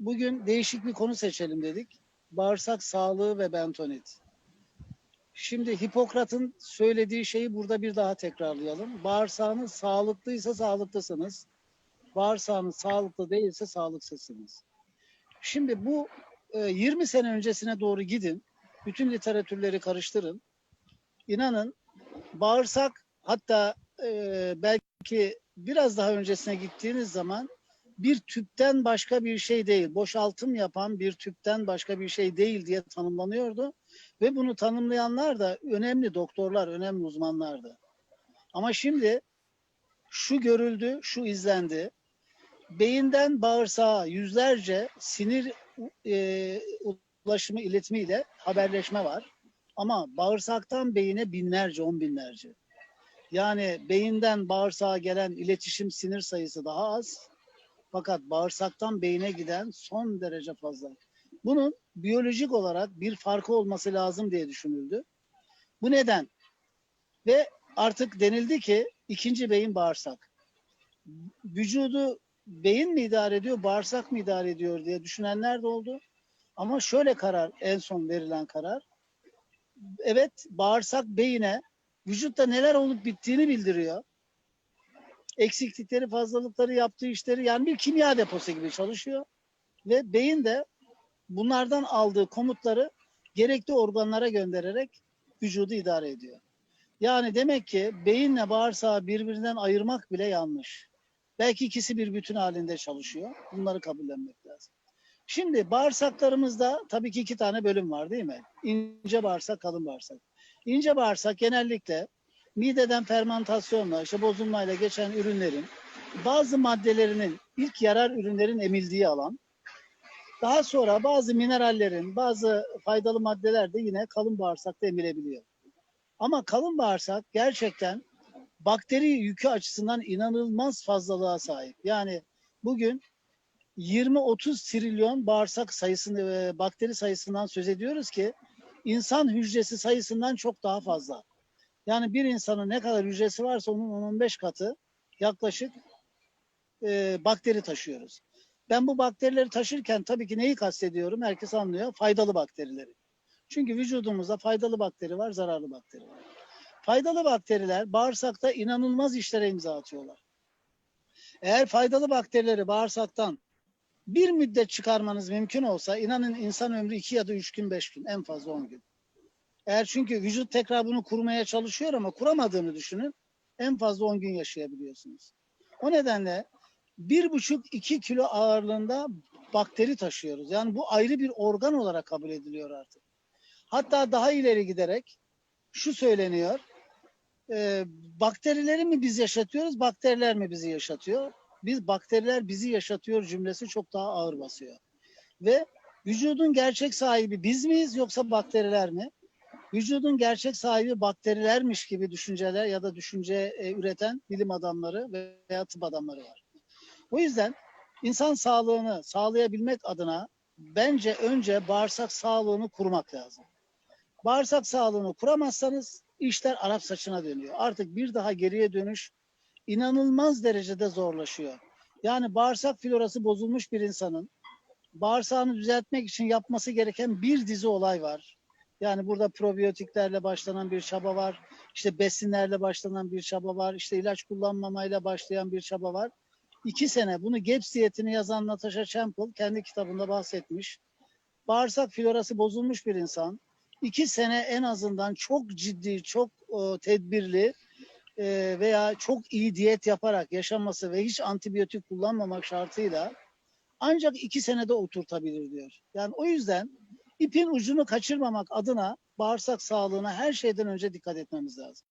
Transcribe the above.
bugün değişik bir konu seçelim dedik. Bağırsak sağlığı ve bentonit. Şimdi Hipokrat'ın söylediği şeyi burada bir daha tekrarlayalım. Bağırsağınız sağlıklıysa sağlıklısınız. Bağırsağınız sağlıklı değilse sağlıksızsınız. Şimdi bu e, 20 sene öncesine doğru gidin. Bütün literatürleri karıştırın. İnanın bağırsak hatta e, belki biraz daha öncesine gittiğiniz zaman bir tüpten başka bir şey değil, boşaltım yapan bir tüpten başka bir şey değil diye tanımlanıyordu. Ve bunu tanımlayanlar da önemli doktorlar, önemli uzmanlardı. Ama şimdi şu görüldü, şu izlendi. Beyinden bağırsağa yüzlerce sinir e, ulaşımı, iletimiyle haberleşme var. Ama bağırsaktan beyine binlerce, on binlerce. Yani beyinden bağırsağa gelen iletişim sinir sayısı daha az. Fakat bağırsaktan beyine giden son derece fazla. Bunun biyolojik olarak bir farkı olması lazım diye düşünüldü. Bu neden? Ve artık denildi ki ikinci beyin bağırsak. Vücudu beyin mi idare ediyor, bağırsak mı idare ediyor diye düşünenler de oldu. Ama şöyle karar, en son verilen karar. Evet, bağırsak beyine vücutta neler olup bittiğini bildiriyor. Eksiklikleri, fazlalıkları, yaptığı işleri yani bir kimya deposu gibi çalışıyor. Ve beyin de bunlardan aldığı komutları gerekli organlara göndererek vücudu idare ediyor. Yani demek ki beyinle bağırsağı birbirinden ayırmak bile yanlış. Belki ikisi bir bütün halinde çalışıyor. Bunları kabullenmek lazım. Şimdi bağırsaklarımızda tabii ki iki tane bölüm var değil mi? İnce bağırsak, kalın bağırsak. İnce bağırsak genellikle mideden fermentasyonla, işte bozulmayla geçen ürünlerin bazı maddelerinin ilk yarar ürünlerin emildiği alan. Daha sonra bazı minerallerin, bazı faydalı maddeler de yine kalın bağırsakta emilebiliyor. Ama kalın bağırsak gerçekten bakteri yükü açısından inanılmaz fazlalığa sahip. Yani bugün 20-30 trilyon bağırsak sayısını ve bakteri sayısından söz ediyoruz ki insan hücresi sayısından çok daha fazla. Yani bir insanın ne kadar hücresi varsa onun 10-15 katı yaklaşık e, bakteri taşıyoruz. Ben bu bakterileri taşırken tabii ki neyi kastediyorum? Herkes anlıyor. Faydalı bakterileri. Çünkü vücudumuzda faydalı bakteri var, zararlı bakteri var. Faydalı bakteriler bağırsakta inanılmaz işlere imza atıyorlar. Eğer faydalı bakterileri bağırsaktan bir müddet çıkarmanız mümkün olsa inanın insan ömrü 2 ya da 3 gün 5 gün en fazla 10 gün. Eğer çünkü vücut tekrar bunu kurmaya çalışıyor ama kuramadığını düşünün en fazla 10 gün yaşayabiliyorsunuz. O nedenle bir buçuk iki kilo ağırlığında bakteri taşıyoruz. Yani bu ayrı bir organ olarak kabul ediliyor artık. Hatta daha ileri giderek şu söyleniyor. E, bakterileri mi biz yaşatıyoruz, bakteriler mi bizi yaşatıyor? Biz bakteriler bizi yaşatıyor cümlesi çok daha ağır basıyor. Ve vücudun gerçek sahibi biz miyiz yoksa bakteriler mi? Vücudun gerçek sahibi bakterilermiş gibi düşünceler ya da düşünce e, üreten bilim adamları veya tıp adamları var. O yüzden insan sağlığını sağlayabilmek adına bence önce bağırsak sağlığını kurmak lazım. Bağırsak sağlığını kuramazsanız işler Arap saçına dönüyor. Artık bir daha geriye dönüş inanılmaz derecede zorlaşıyor. Yani bağırsak florası bozulmuş bir insanın bağırsağını düzeltmek için yapması gereken bir dizi olay var. Yani burada probiyotiklerle başlanan bir çaba var. İşte besinlerle başlanan bir çaba var. İşte ilaç kullanmamayla başlayan bir çaba var. İki sene bunu GAPS diyetini yazan Natasha Campbell kendi kitabında bahsetmiş. Bağırsak florası bozulmuş bir insan. iki sene en azından çok ciddi, çok e, tedbirli e, veya çok iyi diyet yaparak yaşaması ve hiç antibiyotik kullanmamak şartıyla ancak iki senede oturtabilir diyor. Yani o yüzden ipin ucunu kaçırmamak adına bağırsak sağlığına her şeyden önce dikkat etmemiz lazım.